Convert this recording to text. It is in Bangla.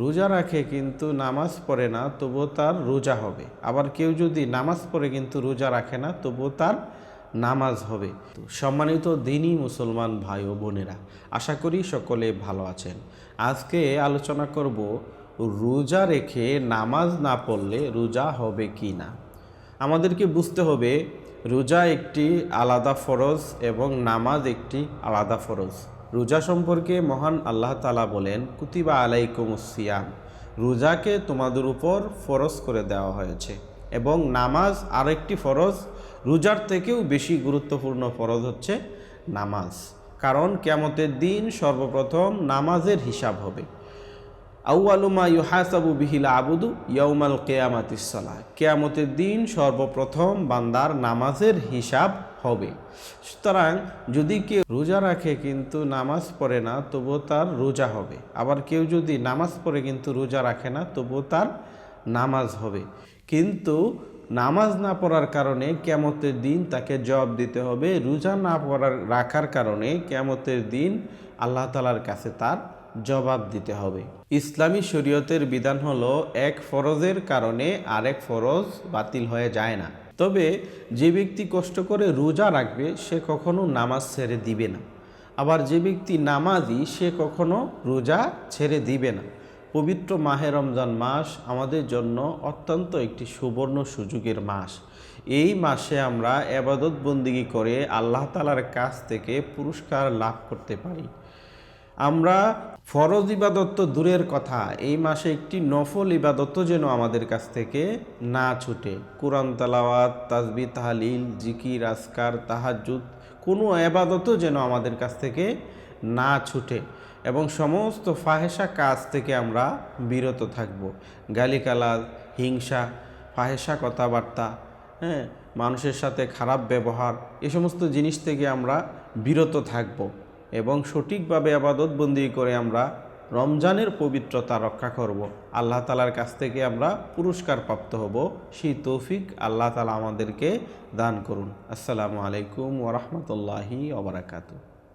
রোজা রাখে কিন্তু নামাজ পড়ে না, তবুও তার রোজা হবে। আবার কেউ যদি নামাজ পড়ে কিন্তু রোজা রাখে না, তবুও তার নামাজ হবে। সম্মানিত দিনই মুসলমান ভাই ও বোনেরা, আশা করি সকলে ভালো আছেন। আজকে আলোচনা করব রোজা রেখে নামাজ না পড়লে রোজা হবে কি না? আমাদেরকে বুঝতে হবে, রোজা একটি আলাদা ফরজ এবং নামাজ একটি আলাদা ফরজ। রোজা সম্পর্কে মহান আল্লাহ তালা বলেন, কুতিবা আলাইকুম সিয়াম। রোজাকে তোমাদের উপর ফরজ করে দেওয়া হয়েছে এবং নামাজ আরেকটি ফরজ, রোজার থেকেও বেশি গুরুত্বপূর্ণ ফরজ হচ্ছে নামাজ। কারণ কেমতের দিন সর্বপ্রথম নামাজের হিসাব হবে। আউআলুমা ইউহাসাবু বিহিল আবুদু ইয়ৌমাল কেয়ামাতিসালা কেয়ামতের দিন সর্বপ্রথম বান্দার নামাজের হিসাব হবে। সুতরাং যদি কেউ রোজা রাখে কিন্তু নামাজ পড়ে না, তবুও তার রোজা হবে। আবার কেউ যদি নামাজ পড়ে কিন্তু রোজা রাখে না, তবুও তার নামাজ হবে। কিন্তু নামাজ না পড়ার কারণে কেমতের দিন তাকে জবাব দিতে হবে। রোজা না পড়ার রাখার কারণে কেমতের দিন আল্লাহ তালার কাছে তার জবাব দিতে হবে। ইসলামী শরীয়তের বিধান হলো, এক ফরজের কারণে আরেক ফরজ বাতিল হয়ে যায় না। তবে যে ব্যক্তি কষ্ট করে রোজা রাখবে, সে কখনো নামাজ ছেড়ে দিবে না। আবার যে ব্যক্তি নামাজি সে কখনো রোজা ছেড়ে দিবে না। পবিত্র মাহে রমজান মাস আমাদের জন্য অত্যন্ত একটি সুবর্ণ সুযোগের মাস। এই মাসে আমরা এবাদত বন্দিগি করে আল্লাহ তালার কাছ থেকে পুরস্কার লাভ করতে পারি। আমরা ফরজ ইবাদত দূরের কথা, এই মাসে একটি নফল ইবাদত যেন আমাদের কাছ থেকে না ছুটে। কোরআন তালাওয়াত তাজবি তাহালিল, জিকির আসকার তাহাজুদ কোনো আবাদতও যেন আমাদের কাছ থেকে না ছুটে এবং সমস্ত ফাহেসা কাজ থেকে আমরা বিরত থাকব। গালিকালাজ হিংসা ফাহেসা কথাবার্তা হ্যাঁ মানুষের সাথে খারাপ ব্যবহার, এ সমস্ত জিনিস থেকে আমরা বিরত থাকব। এবং সঠিকভাবে আবাদত বন্দি করে আমরা রমজানের পবিত্রতা রক্ষা করব। আল্লাহ তালার কাছ থেকে আমরা পুরস্কার প্রাপ্ত হব। সেই তৌফিক আল্লাহ তালা আমাদেরকে দান করুন। আসসালামু আলাইকুম ওরহমতুল্লাহি ওবরাকাতু